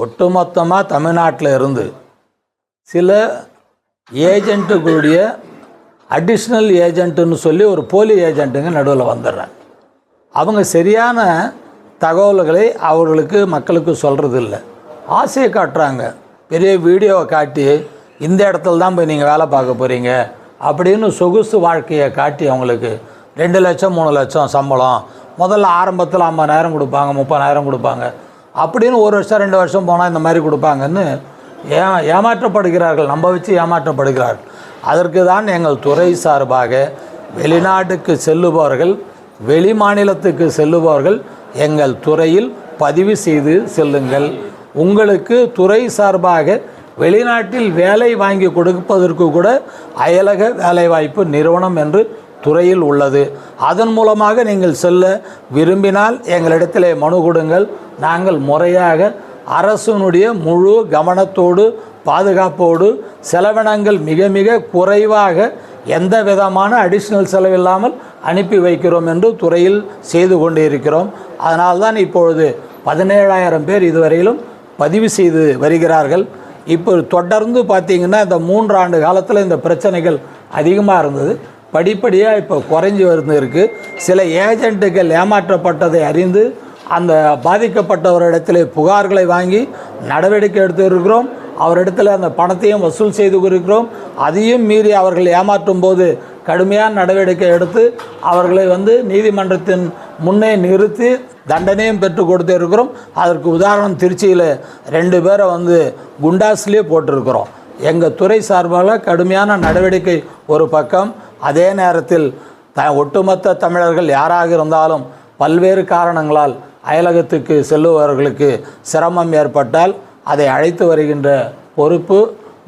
ஒட்டுமொத்தமாக தமிழ்நாட்டில் இருந்து சில ஏஜெண்ட்டுகளுடைய அடிஷ்னல் ஏஜென்ட்டுன்னு சொல்லி ஒரு போலி ஏஜென்ட்டுங்க நடுவில் வந்துடுறாங்க. அவங்க சரியான தகவல்களை அவர்களுக்கு மக்களுக்கு சொல்கிறது இல்லை ஆசையை காட்டுறாங்க. பெரிய வீடியோவை காட்டி இந்த இடத்துல தான் போய் நீங்கள் வேலை பார்க்க போகிறீங்க அப்படின்னு சொகுசு வாழ்க்கையை காட்டி அவங்களுக்கு ரெண்டு லட்சம் மூணு லட்சம் சம்பளம். முதல்ல ஆரம்பத்தில் ஐம்பதாயிரம் கொடுப்பாங்க முப்பதாயிரம் கொடுப்பாங்க. அப்படின்னு ஒரு வருஷம் ரெண்டு வருஷம் போனால் இந்த மாதிரி கொடுப்பாங்கன்னு ஏ ஏமாற்றப்படுகிறார்கள். நம்ப வச்சு ஏமாற்றப்படுகிறார்கள். அதற்கு தான் எங்கள் துறை சார்பாக வெளிநாட்டுக்கு செல்லுபவர்கள் வெளி மாநிலத்துக்கு செல்லுபவர்கள் எங்கள் துறையில் பதிவு செய்து செல்லுங்கள். உங்களுக்கு துறை சார்பாக வெளிநாட்டில் வேலை வாங்கி கொடுப்பதற்கு கூட அயலக வேலைவாய்ப்பு நிறுவனம் என்று துறையில் உள்ளது. அதன் மூலமாக நீங்கள் செல்ல விரும்பினால் எங்களிடத்திலே மனு கொடுங்கள். நாங்கள் முறையாக அரசனுடைய முழு கவனத்தோடு பாதுகாப்போடு செலவினங்கள் மிக மிக குறைவாக எந்த விதமான அடிஷ்னல் செலவில்லாமல் அனுப்பி வைக்கிறோம் என்று துறையில் செய்து கொண்டு இருக்கிறோம். அதனால்தான் இப்பொழுது பதினேழாயிரம் பேர் இதுவரையிலும் பதிவு செய்து வருகிறார்கள். இப்போ தொடர்ந்து பார்த்தீங்கன்னா இந்த மூன்று ஆண்டு காலத்தில் இந்த பிரச்சனைகள் அதிகமாக இருந்தது. படிப்படியாக இப்போ குறைஞ்சி வந்து இருக்குது சில ஏஜென்ட்டுகள் ஏமாற்றப்பட்டதை அறிந்து அந்த பாதிக்கப்பட்டவரிடத்தில் புகார்களை வாங்கி நடவடிக்கை எடுத்து இருக்கிறோம். அவரிடத்தில் அந்த பணத்தையும் வசூல் செய்து இருக்கிறோம் அதையும் மீறி அவர்கள் ஏமாற்றும் போது கடுமையான நடவடிக்கை எடுத்து அவர்களை வந்து நீதிமன்றத்தின் முன்னே நிறுத்தி தண்டனையும் பெற்று கொடுத்து இருக்கிறோம். அதற்கு உதாரணம் திருச்சியில் ரெண்டு பேரை வந்து குண்டாஸ்லேயே போட்டிருக்கிறோம். எங்கள் துறை சார்பாக கடுமையான நடவடிக்கை ஒரு பக்கம் அதே நேரத்தில் த ஒட்டுமொத்த தமிழர்கள் யாராக இருந்தாலும் பல்வேறு காரணங்களால் அயலகத்துக்கு செல்லுபவர்களுக்கு சிரமம் ஏற்பட்டால் அதை அழைத்து வருகின்ற பொறுப்பு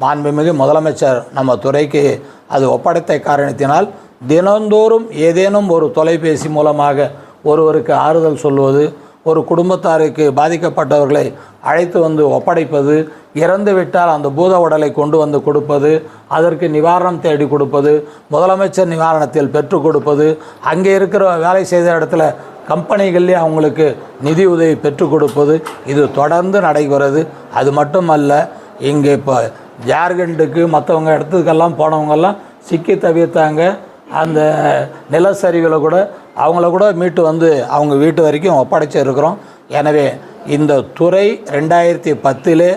மாண்புமிகு முதலமைச்சர் நம்ம துறைக்கு அது ஒப்படைத்த காரணத்தினால் தினந்தோறும் ஏதேனும் ஒரு தொலைபேசி மூலமாக ஒருவருக்கு ஆறுதல் சொல்வது ஒரு குடும்பத்தாருக்கு பாதிக்கப்பட்டவர்களை அழைத்து வந்து ஒப்படைப்பது இறந்து விட்டால் அந்த பூத உடலை கொண்டு வந்து கொடுப்பது அதற்கு நிவாரணம் தேடி கொடுப்பது முதலமைச்சர் நிவாரணத்தில் பெற்றுக் கொடுப்பது அங்கே இருக்கிற வேலை செய்த இடத்துல கம்பெனிகள்லேயே அவங்களுக்கு நிதி உதவி பெற்றுக் கொடுப்பது இது தொடர்ந்து நடைபெறுது. அது மட்டுமல்ல இங்கே இப்போ ஜார்க்கண்டுக்கு மற்றவங்க இடத்துக்கெல்லாம் போனவங்கெல்லாம் சிக்கி தவிர்த்தாங்க. அந்த நிலச்சரிவில் கூட அவங்கள கூட மீட்டு வந்து அவங்க வீட்டு வரைக்கும் ஒப்படைச்சிருக்கிறோம் எனவே இந்த துறை ரெண்டாயிரத்தி பத்திலே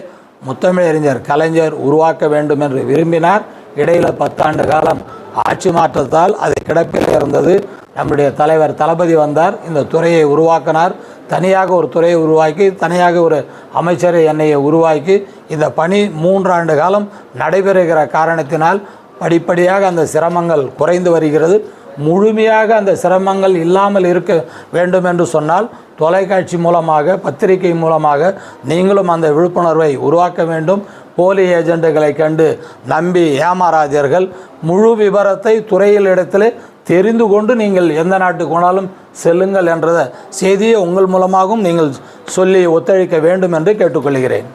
முத்தமிழறிஞர் கலைஞர் உருவாக்க வேண்டும் என்று விரும்பினார். இடையில் பத்தாண்டு காலம் ஆட்சி மாற்றத்தால் அது கிடப்பில் இருந்தது. நம்முடைய தலைவர் தளபதி வந்தார் இந்த துறையை உருவாக்கினார். தனியாக ஒரு துறையை உருவாக்கி தனியாக ஒரு அமைச்சரை என்னையை உருவாக்கி இந்த பணி மூன்றாண்டு காலம் நடைபெறுகிற காரணத்தினால் படிப்படியாக அந்த சிரமங்கள் குறைந்து வருகிறது. முழுமையாக அந்த சிரமங்கள் இல்லாமல் இருக்க வேண்டும் என்று சொன்னால் தொலைக்காட்சி மூலமாக பத்திரிகை மூலமாக நீங்களும் அந்த விழிப்புணர்வை உருவாக்க வேண்டும். போலி ஏஜெண்டுகளை கண்டு நம்பி ஏமாறாதீர்கள். முழு விவரத்தை துறையில் இடத்தில் தெரிந்து கொண்டு நீங்கள் எந்த நாட்டுக்கு போனாலும் செல்லுங்கள் என்ற செய்தியை உங்கள் மூலமாகவும் நீங்கள் சொல்லி ஒத்துழைக்க வேண்டும் என்று கேட்டுக்கொள்கிறேன்.